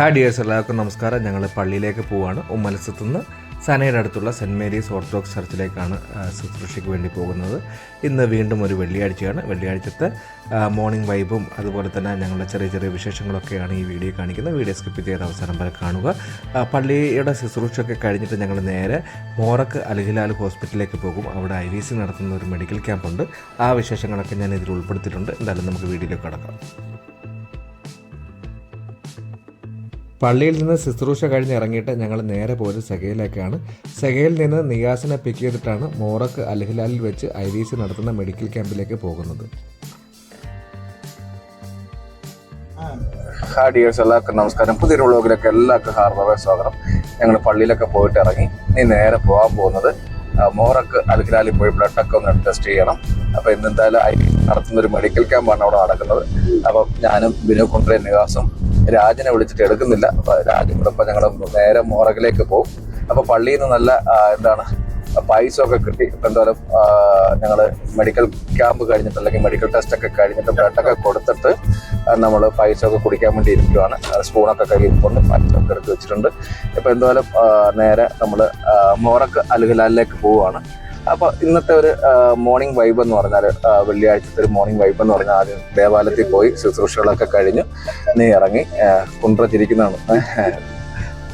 Hi dears എല്ലാവർക്കും നമസ്കാരം. ഞങ്ങൾ പള്ളിയിലേക്ക് പോവുകയാണ് ഉമ്മലസത്തു നിന്ന് സനയുടെ അടുത്തുള്ള സെന്റ് മേരീസ് ഓർത്തഡോക്സ് ചർച്ചിലേക്കാണ് ശുശ്രൂഷയ്ക്ക് വേണ്ടി പോകുന്നത്. ഇന്ന് വീണ്ടും ഒരു വെള്ളിയാഴ്ചയാണ്. വെള്ളിയാഴ്ചത്തെ മോർണിംഗ് വൈബും അതുപോലെ തന്നെ ഞങ്ങളുടെ ചെറിയ ചെറിയ വിശേഷങ്ങളൊക്കെയാണ് ഈ വീഡിയോ കാണിക്കുന്നത്. വീഡിയോ സ്കിപ്പ് ചെയ്ത് അവസാനം വരെ കാണുക. പള്ളിയുടെ ശുശ്രൂഷയൊക്കെ കഴിഞ്ഞിട്ട് ഞങ്ങൾ നേരെ മോറക്ക് അൽഹിലാൽ ഹോസ്പിറ്റലിലേക്ക് പോകും. അവിടെ ഐ വി സി നടത്തുന്ന ഒരു മെഡിക്കൽ ക്യാമ്പുണ്ട്. ആ വിശേഷങ്ങളൊക്കെ ഞാൻ ഇതിൽ ഉൾപ്പെടുത്തിയിട്ടുണ്ട്. എന്തായാലും നമുക്ക് വീഡിയോയിലേക്ക് കടക്കാം. പള്ളിയിൽ നിന്ന് ശുശ്രൂഷ കഴിഞ്ഞ് ഇറങ്ങിയിട്ട് ഞങ്ങൾ നേരെ പോയത് സെഗയിലേക്കാണ് സെഗയിൽ നിന്ന് നിയാസിനെ പിക്ക് ചെയ്തിട്ടാണ് മോറക്ക് അൽഹിലാലിൽ വെച്ച് ഐ വി സി നടത്തുന്ന മെഡിക്കൽ ക്യാമ്പിലേക്ക് പോകുന്നത്. എല്ലാവർക്കും നമസ്കാരം. പുതിയൊരു വ്ളോഗിലേക്ക് എല്ലാവർക്കും ഹാർദവ സ്വാഗതം. ഞങ്ങൾ പള്ളിയിലൊക്കെ പോയിട്ട് ഇറങ്ങി ഇനി നേരെ പോകാൻ പോകുന്നത് മോറക്ക് അൽഹിലാലിൽ പോയി ബ്ലഡൊക്കെ ഒന്ന് ടെസ്റ്റ് ചെയ്യണം. അപ്പോൾ ഇന്ന് എന്തായാലും നടത്തുന്ന ഒരു മെഡിക്കൽ ക്യാമ്പാണ് അവിടെ നടക്കുന്നത്. അപ്പം ഞാനും ബിനു കുണ്ട്രേ നിവാസും രാജനെ വിളിച്ചിട്ട് എടുക്കുന്നില്ല. അപ്പൊ രാജൻ ഇപ്പൊ ഞങ്ങൾ നേരെ മോറകിലേക്ക് പോകും അപ്പൊ പള്ളിയിൽ നിന്ന് നല്ല എന്താണ് പൈസ ഒക്കെ കിട്ടി. ഇപ്പൊ എന്തായാലും ഞങ്ങൾ മെഡിക്കൽ ക്യാമ്പ് കഴിഞ്ഞിട്ട് അല്ലെങ്കിൽ മെഡിക്കൽ ടെസ്റ്റ് ഒക്കെ കഴിഞ്ഞിട്ട് ബ്ലഡൊക്കെ കൊടുത്തിട്ട് നമ്മൾ പൈസ ഒക്കെ കുടിക്കാൻ വേണ്ടി ഇരിക്കുവാണ്. സ്പൂണൊക്കെ കയ്യിൽ കൊണ്ട് പൈസൊക്കെ എടുത്ത് വെച്ചിട്ടുണ്ട്. ഇപ്പൊ എന്തായാലും നേരെ നമ്മൾ മോറക്ക് അലുഹലാലിലേക്ക് പോവുകയാണ്. അപ്പൊ ഇന്നത്തെ ഒരു മോർണിംഗ് വൈബ് എന്ന് പറഞ്ഞാൽ വെള്ളിയാഴ്ചത്തെ ഒരു മോർണിംഗ് വൈബ് എന്ന് പറഞ്ഞാൽ ആദ്യം ദേവാലയത്തിൽ പോയി ശുശ്രൂഷകളൊക്കെ കഴിഞ്ഞു നീ ഇറങ്ങി കുണ്ടിരിക്കുന്നതാണ്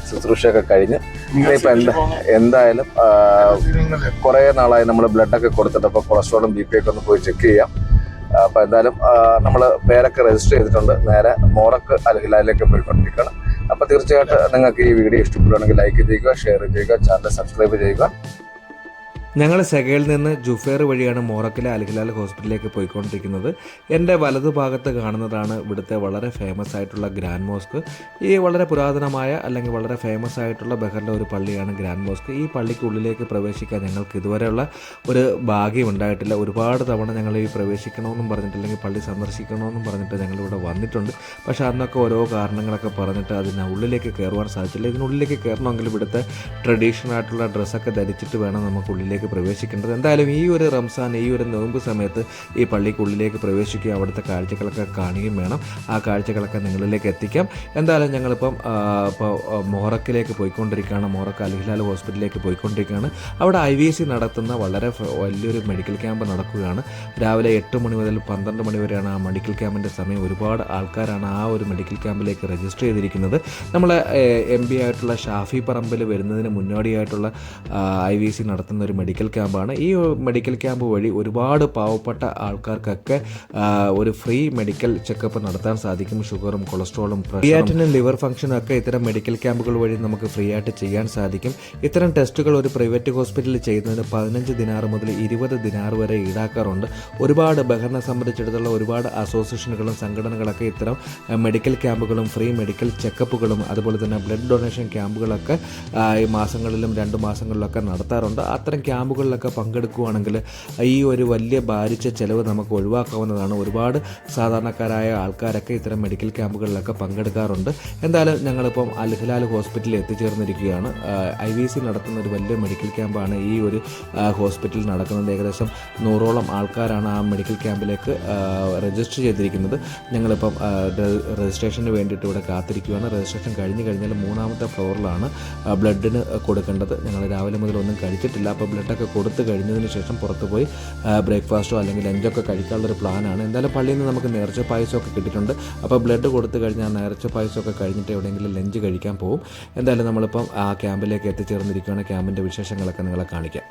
ശുശ്രൂഷയൊക്കെ കഴിഞ്ഞ് ഇപ്പൊ എന്താ എന്തായാലും കുറെ നാളായി നമ്മൾ ബ്ലഡൊക്കെ കൊടുത്തിട്ട് അപ്പൊ കൊളസ്ട്രോളും ബി പി ഒക്കെ ഒന്ന് പോയി ചെക്ക് ചെയ്യാം. അപ്പോൾ അപ്പൊ എന്തായാലും നമ്മൾ പേരൊക്കെ രജിസ്റ്റർ ചെയ്തിട്ടുണ്ട്. നേരെ മോറക്ക് അൽഹിലാലിലേക്ക് പോയിക്കൊണ്ടിരിക്കുകയാണ്. അപ്പൊ തീർച്ചയായിട്ടും നിങ്ങൾക്ക് ഈ വീഡിയോ ഇഷ്ടപ്പെടുകയാണെങ്കിൽ ലൈക്ക് ചെയ്യുക ഷെയർ ചെയ്യുക ചാനൽ സബ്സ്ക്രൈബ് ചെയ്യുക. ഞങ്ങൾ സെഗയിൽ നിന്ന് ജുഫേർ വഴിയാണ് മോറക്കിലെ അൽഹിലാൽ ഹോസ്പിറ്റലിലേക്ക് പോയിക്കൊണ്ടിരിക്കുന്നത്. എന്റെ വലതുഭാഗത്ത് കാണുന്നതാണ് ഇവിടുത്തെ വളരെ ഫേമസ് ആയിട്ടുള്ള ഗ്രാൻഡ് മോസ്ക്. ഈ വളരെ പുരാതനമായ അല്ലെങ്കിൽ വളരെ ഫേമസ് ആയിട്ടുള്ള ബഹറിലെ ഒരു പള്ളിയാണ് ഗ്രാൻഡ് മോസ്ക്. ഈ പള്ളിക്കുള്ളിലേക്ക് പ്രവേശിക്കാൻ ഞങ്ങൾക്ക് ഇതുവരെയുള്ള ഒരു ഭാഗ്യം ഉണ്ടായിട്ടില്ല. ഒരുപാട് തവണ ഞങ്ങൾ ഈ പ്രവേശിക്കണമെന്നും പറഞ്ഞിട്ട് അല്ലെങ്കിൽ പള്ളി സന്ദർശിക്കണമെന്നും പറഞ്ഞിട്ട് ഞങ്ങളിവിടെ വന്നിട്ടുണ്ട്. പക്ഷേ അന്നൊക്കെ ഓരോ കാരണങ്ങളൊക്കെ പറഞ്ഞിട്ട് അതിന് ഉള്ളിലേക്ക് കയറുവാൻ സാധിച്ചില്ല. ഇതിനുള്ളിലേക്ക് കയറണമെങ്കിൽ ഇവിടുത്തെ ട്രഡീഷണൽ ആയിട്ടുള്ള ഡ്രസ്സൊക്കെ ധരിച്ചിട്ട് വേണം നമുക്ക് ഉള്ളിലേക്ക് പ്രവേശിക്കേണ്ടത്. എന്തായാലും ഈ ഒരു റംസാൻ ഈ ഒരു നോമ്പ് സമയത്ത് ഈ പള്ളിക്കുള്ളിലേക്ക് പ്രവേശിക്കുകയും അവിടുത്തെ കാഴ്ചകളൊക്കെ കാണുകയും വേണം. ആ കാഴ്ചകളൊക്കെ നിങ്ങളിലേക്ക് എത്തിക്കാം. എന്തായാലും ഞങ്ങളിപ്പം ഇപ്പോൾ മോറക്കിലേക്ക് പോയിക്കൊണ്ടിരിക്കുകയാണ്. മൊഹറക്ക് അൽഹിലാൽ ഹോസ്പിറ്റലിലേക്ക് പോയിക്കൊണ്ടിരിക്കുകയാണ്. അവിടെ ഐ വി സി നടത്തുന്ന വളരെ വലിയൊരു മെഡിക്കൽ ക്യാമ്പ് നടക്കുകയാണ്. രാവിലെ എട്ട് മണി മുതൽ പന്ത്രണ്ട് മണി വരെയാണ് ആ മെഡിക്കൽ ക്യാമ്പിന്റെ സമയം. ഒരുപാട് ആൾക്കാരാണ് ആ ഒരു മെഡിക്കൽ ക്യാമ്പിലേക്ക് രജിസ്റ്റർ ചെയ്തിരിക്കുന്നത്. നമ്മൾ എം പി ആയിട്ടുള്ള ഷാഫി പറമ്പിൽ വരുന്നതിന് മുന്നോടിയായിട്ടുള്ള ഐ വി സി നടത്തുന്ന ഒരു മെഡിക്കൽ ക്യാമ്പാണ് ഈ മെഡിക്കൽ ക്യാമ്പ് വഴി ഒരുപാട് പാവപ്പെട്ട ആൾക്കാർക്കൊക്കെ ഒരു ഫ്രീ മെഡിക്കൽ ചെക്കപ്പ് നടത്താൻ സാധിക്കും. ഷുഗറും കൊളസ്ട്രോളും ക്രിയാറ്റിനും ലിവർ ഫംഗ്ഷനും ഒക്കെ ഇത്തരം മെഡിക്കൽ ക്യാമ്പുകൾ വഴി നമുക്ക് ഫ്രീ ആയിട്ട് ചെയ്യാൻ സാധിക്കും. ഇത്തരം ടെസ്റ്റുകൾ ഒരു പ്രൈവറ്റ് ഹോസ്പിറ്റലിൽ ചെയ്യുന്നതിന് പതിനഞ്ച് ദിനാർ മുതൽ ഇരുപത് ദിനാർ വരെ ഈടാക്കാറുണ്ട്. ഒരുപാട് ബഹറിനെ സംബന്ധിച്ചിടത്തോളം ഒരുപാട് അസോസിയേഷനുകളും സംഘടനകളൊക്കെ ഇത്തരം മെഡിക്കൽ ക്യാമ്പുകളും ഫ്രീ മെഡിക്കൽ ചെക്കപ്പുകളും അതുപോലെ തന്നെ ബ്ലഡ് ഡൊണേഷൻ ക്യാമ്പുകളൊക്കെ ഈ മാസങ്ങളിലും രണ്ട് മാസങ്ങളിലൊക്കെ നടത്താറുണ്ട്. അത്തരം ക്യാമ്പുകളിലൊക്കെ പങ്കെടുക്കുകയാണെങ്കിൽ ഈ ഒരു വലിയ ഭാരിച്ച ചിലവ് നമുക്ക് ഒഴിവാക്കാവുന്നതാണ്. ഒരുപാട് സാധാരണക്കാരായ ആൾക്കാരൊക്കെ ഇത്തരം മെഡിക്കൽ ക്യാമ്പുകളിലൊക്കെ പങ്കെടുക്കാറുണ്ട്. എന്തായാലും ഞങ്ങളിപ്പം അൽഹിലാൽ ഹോസ്പിറ്റലിൽ എത്തിച്ചേർന്നിരിക്കുകയാണ്. ഐ വി സി നടത്തുന്ന ഒരു വലിയ മെഡിക്കൽ ക്യാമ്പാണ് ഈ ഒരു ഹോസ്പിറ്റലിൽ നടക്കുന്നത്. ഏകദേശം നൂറോളം ആൾക്കാരാണ് ആ മെഡിക്കൽ ക്യാമ്പിലേക്ക് രജിസ്റ്റർ ചെയ്തിരിക്കുന്നത്. ഞങ്ങളിപ്പം രജിസ്ട്രേഷന് വേണ്ടിയിട്ട് ഇവിടെ കാത്തിരിക്കുകയാണ് രജിസ്ട്രേഷൻ കഴിഞ്ഞ് കഴിഞ്ഞാൽ മൂന്നാമത്തെ ഫ്ലോറിലാണ് ബ്ലഡിന് കൊടുക്കേണ്ടത്. ഞങ്ങൾ രാവിലെ മുതൽ ഒന്നും കഴിച്ചിട്ടില്ല. അപ്പോൾ ബ്ലഡൊക്കെ കൊടുത്തു കഴിഞ്ഞതിന് ശേഷം പുറത്ത് പോയി ബ്രേക്ക്ഫാസ്റ്റോ അല്ലെങ്കിൽ ലഞ്ചൊക്കെ കഴിക്കാനുള്ളൊരു പ്ലാനാണ്. എന്തായാലും പള്ളിയിൽ നിന്ന് നമുക്ക് നേർച്ച പായസമൊക്കെ കിട്ടിയിട്ടുണ്ട്. അപ്പോൾ ബ്ലഡ് കൊടുത്തു കഴിഞ്ഞാൽ നേർച്ച പായസമൊക്കെ കഴിഞ്ഞിട്ട് എവിടെയെങ്കിലും ലഞ്ച് കഴിക്കാൻ പോകും എന്തായാലും നമ്മളിപ്പം ആ ക്യാമ്പിലേക്ക് എത്തിച്ചേർന്നിരിക്കുകയാണ്. ക്യാമ്പിന്റെ വിശേഷങ്ങളൊക്കെ നിങ്ങളെ കാണിക്കാം.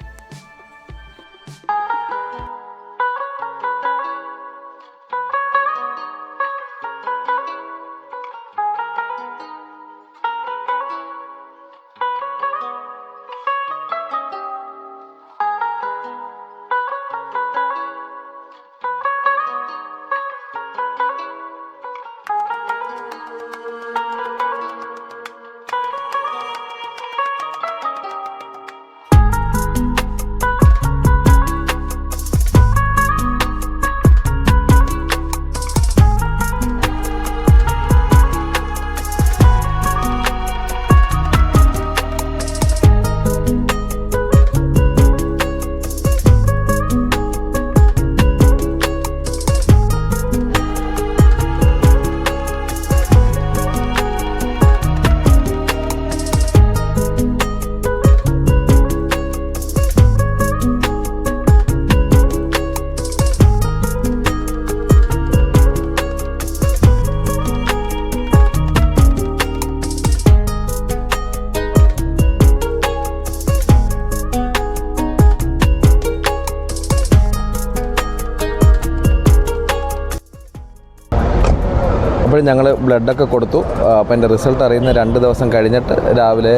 ഞങ്ങൾ ബ്ലഡൊക്കെ കൊടുത്തു. അപ്പോൾ എന്റെ റിസൾട്ട് അറിയുന്ന രണ്ട് ദിവസം കഴിഞ്ഞിട്ട് രാവിലെ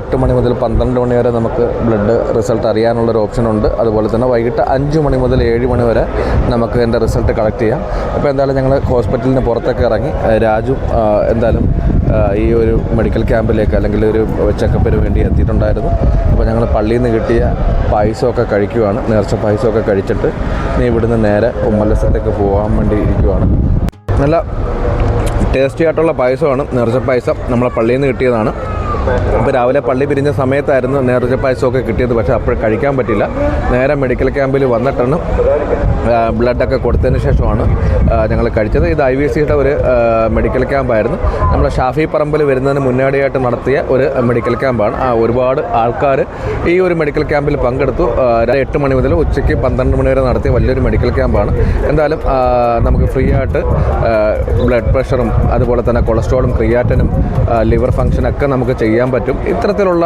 എട്ട് മണി മുതൽ പന്ത്രണ്ട് മണി വരെ നമുക്ക് ബ്ലഡ് റിസൾട്ട് അറിയാനുള്ളൊരു ഓപ്ഷനുണ്ട് അതുപോലെ തന്നെ വൈകിട്ട് അഞ്ച് മണി മുതൽ ഏഴ് മണി വരെ നമുക്ക് എന്റെ റിസൾട്ട് കളക്ട് ചെയ്യാം. അപ്പോൾ എന്തായാലും ഞങ്ങൾ ഹോസ്പിറ്റലിന് പുറത്തൊക്കെ ഇറങ്ങി രാജു എന്തായാലും ഈ ഒരു മെഡിക്കൽ ക്യാമ്പിലേക്ക് അല്ലെങ്കിൽ ഒരു ചെക്കപ്പിന് വേണ്ടി എത്തിയിട്ടുണ്ടായിരുന്നു. അപ്പോൾ ഞങ്ങൾ പള്ളിയിൽ നിന്ന് കിട്ടിയ പായസമൊക്കെ കഴിക്കുവാണ് നേർച്ച പായസമൊക്കെ കഴിച്ചിട്ട് നീ ഇവിടുന്ന് നേരെ ഉമ്മലസത്തേക്ക് പോകാൻ വേണ്ടി ഇരിക്കുവാണ്. നല്ല ടേസ്റ്റി ആയിട്ടുള്ള പായസമാണ്. നിറച്ച പായസം നമ്മളെ പള്ളിയിൽ നിന്ന് കിട്ടിയതാണ്. അപ്പോൾ രാവിലെ പള്ളി പിരിഞ്ഞ സമയത്തായിരുന്നു നേർച്ച പായസമൊക്കെ കിട്ടിയത് പക്ഷേ അപ്പോൾ കഴിക്കാൻ പറ്റില്ല നേരെ മെഡിക്കൽ ക്യാമ്പിൽ വന്നിട്ടാണ് ബ്ലഡൊക്കെ കൊടുത്തതിന് ശേഷമാണ് ഞങ്ങൾ കഴിച്ചത്. ഇത് ഐ വി സിയുടെ ഒരു മെഡിക്കൽ ക്യാമ്പായിരുന്നു. നമ്മൾ ഷാഫി പറമ്പിൽ വരുന്നതിന് മുന്നോടിയായിട്ട് നടത്തിയ ഒരു മെഡിക്കൽ ക്യാമ്പാണ്. ഒരുപാട് ആൾക്കാർ ഈ ഒരു മെഡിക്കൽ ക്യാമ്പിൽ പങ്കെടുത്തു. എട്ട് മണി മുതൽ ഉച്ചയ്ക്ക് പന്ത്രണ്ട് മണി വരെ നടത്തിയ വലിയൊരു മെഡിക്കൽ ക്യാമ്പാണ്. എന്തായാലും നമുക്ക് ഫ്രീ ആയിട്ട് ബ്ലഡ് പ്രഷറും അതുപോലെ തന്നെ കൊളസ്ട്രോളും ക്രിയാറ്റനും ലിവർ ഫങ്ഷനൊക്കെ നമുക്ക് ചെയ്യാൻ പറ്റും. ഇത്തരത്തിലുള്ള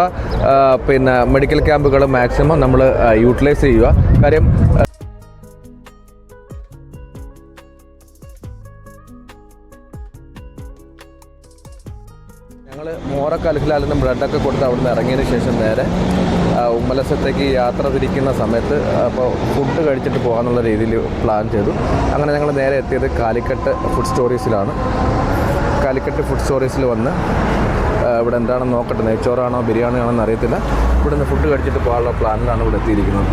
പിന്നെ മെഡിക്കൽ ക്യാമ്പുകൾ മാക്സിമം നമ്മൾ യൂട്ടിലൈസ് ചെയ്യുക. കാര്യം ഞങ്ങൾ മോറ ബ്ലഡൊക്കെ കൊടുത്ത് അവിടുന്ന് ഇറങ്ങിയതിന് ശേഷം നേരെ ഉമ്മലസത്തേക്ക് യാത്ര തിരിക്കുന്ന സമയത്ത് അപ്പോൾ ഫുഡ് കഴിച്ചിട്ട് പോകാമെന്നുള്ള രീതിയിൽ പ്ലാൻ ചെയ്തു. അങ്ങനെ ഞങ്ങൾ നേരെ എത്തിയത് കാലിക്കട്ട് ഫുഡ് സ്റ്റോറീസിലാണ് കാലിക്കട്ട് ഫുഡ് സ്റ്റോറീസിൽ വന്ന് ഇവിടെ എന്താണെന്ന് നോക്കട്ടെ നെയ്ച്ചോറാണോ ബിരിയാണി ആണോ എന്ന് അറിയത്തില്ല. ഇവിടെ നിന്ന് ഫുഡ് കഴിച്ചിട്ട് പോകാനുള്ള പ്ലാനിലാണ് ഇവിടെ എത്തിയിരിക്കുന്നത്.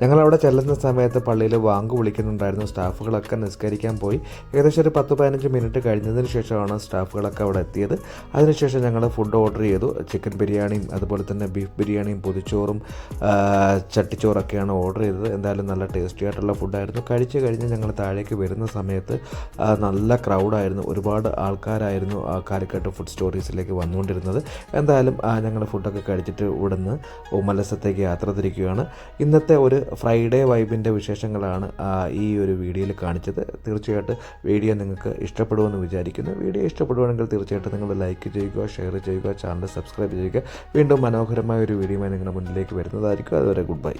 ഞങ്ങളവിടെ ചെല്ലുന്ന സമയത്ത് പള്ളിയിൽ വാങ്ക് വിളിക്കുന്നുണ്ടായിരുന്നു. സ്റ്റാഫുകളൊക്കെ നിസ്കരിക്കാൻ പോയി. ഏകദേശം ഒരു പത്ത് പതിനഞ്ച് മിനിറ്റ് കഴിഞ്ഞതിന് ശേഷമാണ് സ്റ്റാഫുകളൊക്കെ അവിടെ എത്തിയത്. അതിനുശേഷം ഞങ്ങൾ ഫുഡ് ഓർഡർ ചെയ്തു. ചിക്കൻ ബിരിയാണിയും അതുപോലെ തന്നെ ബീഫ് ബിരിയാണിയും പൊതിച്ചോറും ചട്ടിച്ചോറൊക്കെയാണ് ഓർഡർ ചെയ്തത്. എന്തായാലും നല്ല ടേസ്റ്റി ആയിട്ടുള്ള ഫുഡായിരുന്നു കഴിച്ച് കഴിഞ്ഞ് ഞങ്ങൾ താഴേക്ക് വരുന്ന സമയത്ത് നല്ല ക്രൗഡായിരുന്നു ഒരുപാട് ആൾക്കാരായിരുന്നു കാലിക്കട്ട് ഫുഡ് സ്റ്റോറീസിലേക്ക് വന്നുകൊണ്ടിരുന്നത്. എന്തായാലും ഞങ്ങൾ ഫുഡൊക്കെ കഴിച്ചിട്ട് ഇവിടുന്ന് ഉമലസത്തേക്ക് യാത്ര തിരിക്കുകയാണ്. ഇന്നത്തെ ഒരു ഫ്രൈഡേ വൈബിന്റെ വിശേഷങ്ങളാണ് ഈ ഒരു വീഡിയോയിൽ കാണിച്ചത്. തീർച്ചയായിട്ടും വീഡിയോ നിങ്ങൾക്ക് ഇഷ്ടപ്പെടുമെന്ന് വിചാരിക്കുന്നു. വീഡിയോ ഇഷ്ടപ്പെടുവാണെങ്കിൽ തീർച്ചയായിട്ടും നിങ്ങൾ ലൈക്ക് ചെയ്യുക ഷെയർ ചെയ്യുക ചാനൽ സബ്സ്ക്രൈബ് ചെയ്യുക. വീണ്ടും മനോഹരമായ ഒരു വീഡിയോയുമായി നിങ്ങളുടെ മുന്നിലേക്ക് വരുന്നതായിരിക്കും. അതുവരെ ഗുഡ് ബൈ